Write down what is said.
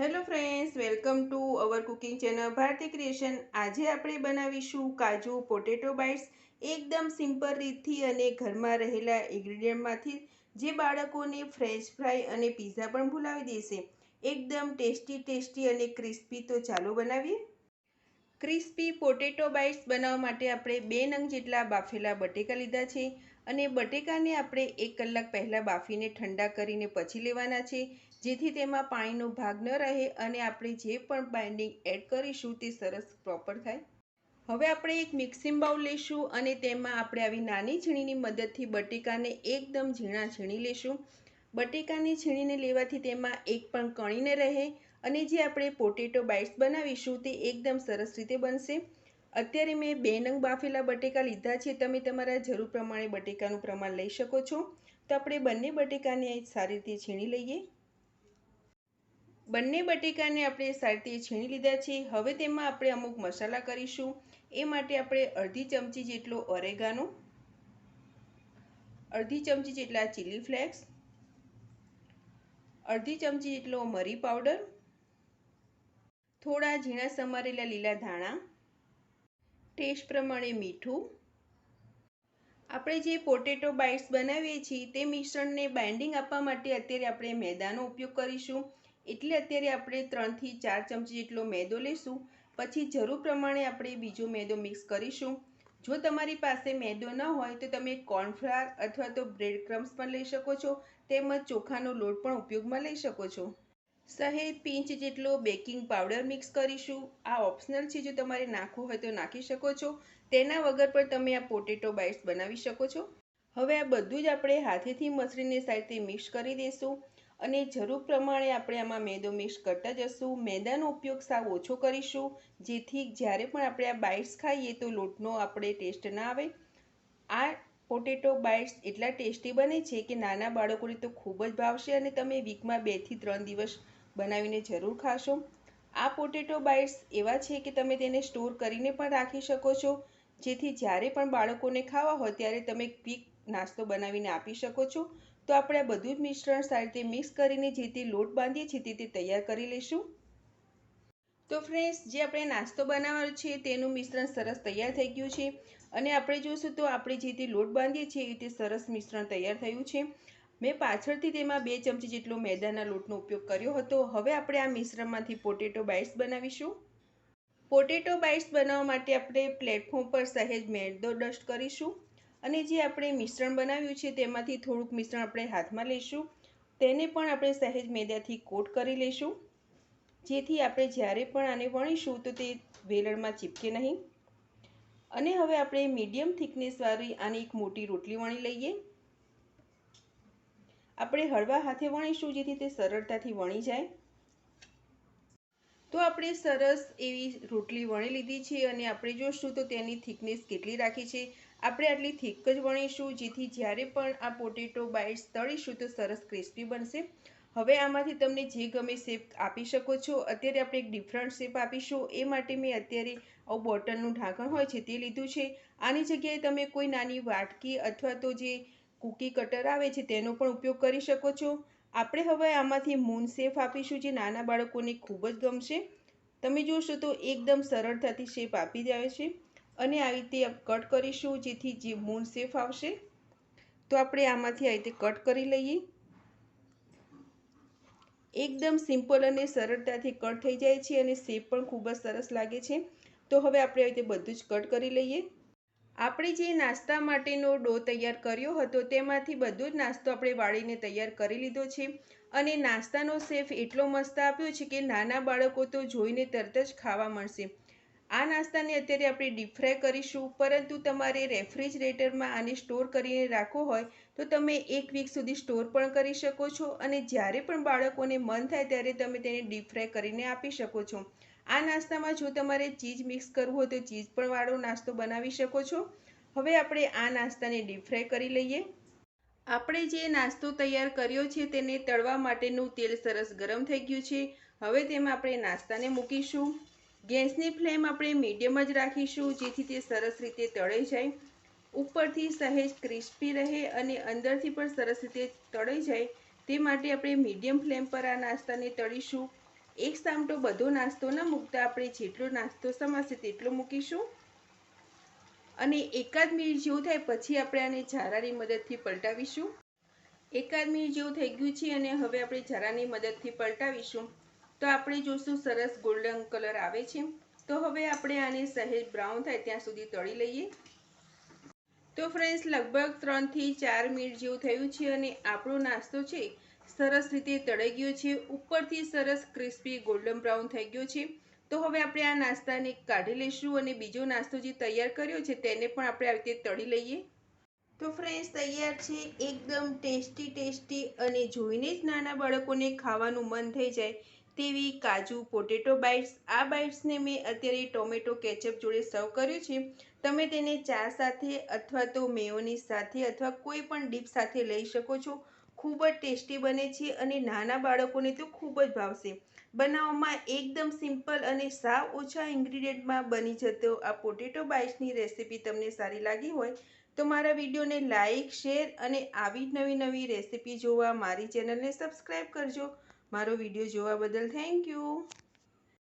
Hello friends welcome to our cooking channel Bharti creation આજે આપણે બનાવીશું કાજુ પોટેટો બાઇટ્સ એકદમ સિમ્પલ રીતથી અને ઘરમાં રહેલા ઇન્ગ્રીડિયન્ટમાંથી જે બાળકોને ફ્રેન્ચ ફ્રાય અને પીઝા પણ ભૂલાવી દેશે. એકદમ ટેસ્ટી ટેસ્ટી અને ક્રિસ્પી તો ચાલો બનાવીએ. ક્રિસ્પી પોટેટો બાઇટ્સ બનાવવા માટે આપણે બે નંગ જેટલા બાફેલા બટેકા લીધા છે અને બટેકાને આપણે એક કલાક પહેલાં બાફીને ઠંડા કરીને પછી લેવાના છે. જેથી તેમાં પાણીનો ભાગ ન રહે અને આપણે જે પણ બાઇન્ડિંગ એડ કરીશું તે સરસ પ્રોપર થાય. હવે આપણે એક મિક્સિંગ બાઉલ લઈશું અને તેમાં આપણે આવી નાની છીણીની મદદથી બટેકાને એકદમ ઝીણા છીણી લઈશું. બટેકાને છીણીને લેવાથી તેમાં એક પણ કણી ન રહે અને જે આપણે પોટેટો બાઇટ્સ બનાવીશું તે એકદમ સરસ રીતે બનશે. અત્યારે મેં બે નંગ બાફેલા બટેકા લીધા છે. તમે તમારા જરૂર પ્રમાણે બટેકાનું પ્રમાણ લઈ શકો છો. તો આપણે બંને બટેકાને સારી રીતે છીણી લઈએ. બંને બટેકાને આપણે સારી છીણી લીધા છે. હવે તેમાં આપણે અમુક મસાલા કરીશું. એ માટે આપણે અડધી ચમચી જેટલો ઓરેગાનો, અડધી ચમચી જેટલા ચીલી ફ્લેક્સ અડધી ચમચી જેટલો મરી પાવડર થોડા ઝીણા સમારેલા લીલા ધાણા ટેસ્ટ પ્રમાણે મીઠું. આપણે જે પોટેટો બાઇટ્સ બનાવીએ છીએ તે મિશ્રણને બાઇન્ડિંગ આપવા માટે અત્યારે આપણે મેદાનો ઉપયોગ કરીશું. એટલે અત્યારે આપણે ત્રણથી ચાર ચમચી જેટલો મેદો લઈશું. પછી જરૂર પ્રમાણે આપણે બીજો મેદો મિક્સ કરીશું. જો તમારી પાસે મેદો ન હોય તો તમે કોર્નફ્લાવર અથવા તો બ્રેડ ક્રમ્સ પણ લઈ શકો છો. તેમજ ચોખાનો લોટ પણ ઉપયોગમાં લઈ શકો છો. સહેજ પિંચ જેટલો બેકિંગ પાવડર મિક્સ કરીશું. આ ઓપ્શનલ છે, જો તમારે નાખવું હોય તો નાખી શકો છો. તેના વગર પણ તમે આ પોટેટો બાઇટ્સ બનાવી શકો છો. હવે આ બધું જ આપણે હાથેથી મસળીને સાઈડથી મિક્સ કરી દઈશું. અને જરૂર પ્રમાણે આપણે આમાં મેદો મિક્સ કરતા જશું. મેદાનો ઉપયોગ સાવ ઓછો કરીશું. જેથી જ્યારે પણ આપણે આ બાઇટ્સ ખાઈએ તો લોટનો આપણે ટેસ્ટ ના આવે. આ પોટેટો બાઇટ્સ એટલા ટેસ્ટી બને છે કે નાના બાળકોને તો ખૂબ જ ભાવશે અને તમે વીકમાં બેથી ત્રણ દિવસ બનાવીને જરૂર ખાશો. આ પોટેટો બાઇટ્સ એવા છે કે તમે તેને સ્ટોર કરીને પણ રાખી શકો છો. જેથી જ્યારે પણ બાળકોને ખાવા હોય ત્યારે તમે ક્વિક નાસ્તો બનાવીને આપી શકો છો. તો આપણે આ બધું જ મિશ્રણ સારી રીતે મિક્સ કરીને જે તે લોટ બાંધીએ છીએ તે તૈયાર કરી લઈશું. તો ફ્રેન્ડ્સ જે આપણે નાસ્તો બનાવવાનો છે તેનું મિશ્રણ સરસ તૈયાર થઈ ગયું છે. અને આપણે જોઈશું તો આપણે જે તે લોટ બાંધીએ છીએ એ તે સરસ મિશ્રણ તૈયાર થયું છે. મેં પાછળથી તેમાં બે ચમચી જેટલો મેદાના લોટનો ઉપયોગ કર્યો હતો. હવે આપણે આ મિશ્રણમાંથી પોટેટો બાઇટ્સ બનાવીશું. પોટેટો બાઇટ્સ બનાવવા માટે આપણે પ્લેટફોર્મ પર સહેજ મેદો ડસ્ટ કરીશું. અને જે આપણે મિશ્રણ બનાવ્યું છે તેમાંથી થોડુંક મિશ્રણ આપણે હાથમાં લઈશું. તેને પણ આપણે સહેજ મેદાથી કોટ કરી લઈશું. જેથી આપણે જ્યારે પણ આને વણીશું તો તે વેલણમાં ચીપકે નહીં. અને હવે આપણે મીડિયમ થિકનેસવાળી આની એક મોટી રોટલી વણી લઈએ. આપણે હળવા હાથે વણીશું જેથી તે સરળતાથી વણી જાય. તો આપણે સરસ એવી રોટલી વણી લીધી છે અને આપણે જોશું તો તેની થિકનેસ કેટલી રાખી છે. આપણે આટલી થીક જ વણીશું, જેથી જ્યારે પણ આ પોટેટો બાઇટ્સ તળીશું તો સરસ ક્રિસ્પી બનશે. હવે આમાંથી તમને જે ગમે શેપ આપી શકો છો. અત્યારે આપણે એક ડિફરન્ટ શેપ આપીશું. એ માટે મેં અત્યારે આવું બોટલનું ઢાંકણ હોય છે તે લીધું છે. આની જગ્યાએ તમે કોઈ નાની વાટકી અથવા તો જે કૂકી કટર આવે છે તેનો પણ ઉપયોગ કરી શકો છો. આપણે હવે આમાંથી મૂન શેપ આપીશું જે નાના બાળકોને ખૂબ જ ગમશે. તમે જોશો તો એકદમ સરળતાથી શેપ આપી જાય છે. અને આવી રીતે કટ કરીશું જેથી જે મૂન શેપ આવશે, તો આપણે આમાંથી આવી રીતે કટ કરી લઈએ. એકદમ સિમ્પલ અને સરળતાથી કટ થઈ જાય છે અને શેપ પણ ખૂબ જ સરસ લાગે છે. તો હવે આપણે આવી રીતે બધું જ કટ કરી લઈએ. આપણે જે નાસ્તા માટેનો ડો તૈયાર કર્યો હતો, તેમાંથી બધો જ નાસ્તો આપણે વાળીને તૈયાર કરી લીધો છે. અને નાસ્તાનો સેફ એટલો મસ્ત આપ્યો છે કે નાના બાળકો તો જોઈને તરત જ ખાવા મળશે. આ નાસ્તાને અત્યારે આપણે ડીપ ફ્રાય કરીશું. પરંતુ તમારે રેફ્રિજરેટરમાં આને સ્ટોર કરીને રાખવો હોય, તો તમે એક વીક સુધી સ્ટોર પણ કરી શકો છો. અને જ્યારે પણ બાળકોને મન થાય ત્યારે તમે તેને ડીપ ફ્રાય કરીને આપી શકો છો. આ નાસ્તામાં જો તમારે ચીઝ મિક્સ કરવું હોય તો ચીઝ પણ વાળો નાસ્તો બનાવી શકો છો. હવે આપણે આ નાસ્તાને ડીપ ફ્રાય કરી લઈએ. આપણે જે નાસ્તો તૈયાર કર્યો છે તેને તળવા માટેનું તેલ સરસ ગરમ થઈ ગયું છે. હવે તેમાં આપણે નાસ્તાને મૂકીશું. ગેસની ફ્લેમ આપણે મીડિયમ જ રાખીશું, જેથી તે સરસ રીતે તળાઈ જાય. ઉપરથી સહેજ ક્રિસ્પી રહે અને અંદરથી પણ સરસ રીતે તળાઈ જાય. તે માટે આપણે મીડિયમ ફ્લેમ પર આ નાસ્તાને તળીશું. એક સામટો બધો નાસ્તો ન મૂકતા આપણે જેટલો નાસ્તો સમાશે તેટલો મૂકીશું. અને એકાદ મિનિટ જેવું થાય પછી આપણે આને ઝારાની મદદથી પલટાવીશું. એકાદ મિનિટ જેવું થઈ ગયું છે અને હવે આપણે ઝારાની મદદથી પલટાવીશું. તો આપણે જોશું સરસ ગોલ્ડન કલર આવે છે. તો હવે આપણે આને સહેજ બ્રાઉન થાય ત્યાં સુધી તળી લઈએ. તો ફ્રેન્ડ્સ લગભગ ત્રણથી ચાર મિનિટ જેવું થયું છે અને આપણો નાસ્તો છે સરસ રીતે તળાઈ ગયો છે. ઉપરથી સરસ ક્રિસ્પી ગોલ્ડન બ્રાઉન થઈ ગયો છે. તો હવે આપણે આ નાસ્તાને કાઢી લઈશું અને બીજો નાસ્તો જે તૈયાર કર્યો છે તેને પણ આપણે આવી રીતે તળી લઈએ. તો ફ્રેન્ડ્સ તૈયાર છે એકદમ ટેસ્ટી ટેસ્ટી અને જોઈને જ નાના બાળકોને ખાવાનું મન થઈ જાય. તેવી કાજુ, પોટેટો બાઇટ્સ, આ બાઇટ્સને મેં અત્યારે ટોમેટો કેચઅપ જોડે સર્વ કર્યું છે. તમે તેને ચા સાથે અથવા તો મેયોની સાથે અથવા કોઈ પણ ડીપ સાથે લઈ શકો છો. ખૂબ જ ટેસ્ટી બને છે અને નાના બાળકોને તો ખૂબ જ ભાવશે. બનાવવામાં એકદમ સિમ્પલ અને સાવ ઓછા ઇન્ગ્રીડિયન્ટમાં બની જતો આ પોટેટો બાઇટ્સની રેસીપી તમને સારી લાગી હોય તો મારા વિડીયોને લાઇક, શેર અને આવી નવી નવી રેસીપી જોવા મારી ચેનલને સબસ્ક્રાઈબ કરજો. મારો વીડિયો જોવા બદલ થેન્ક યુ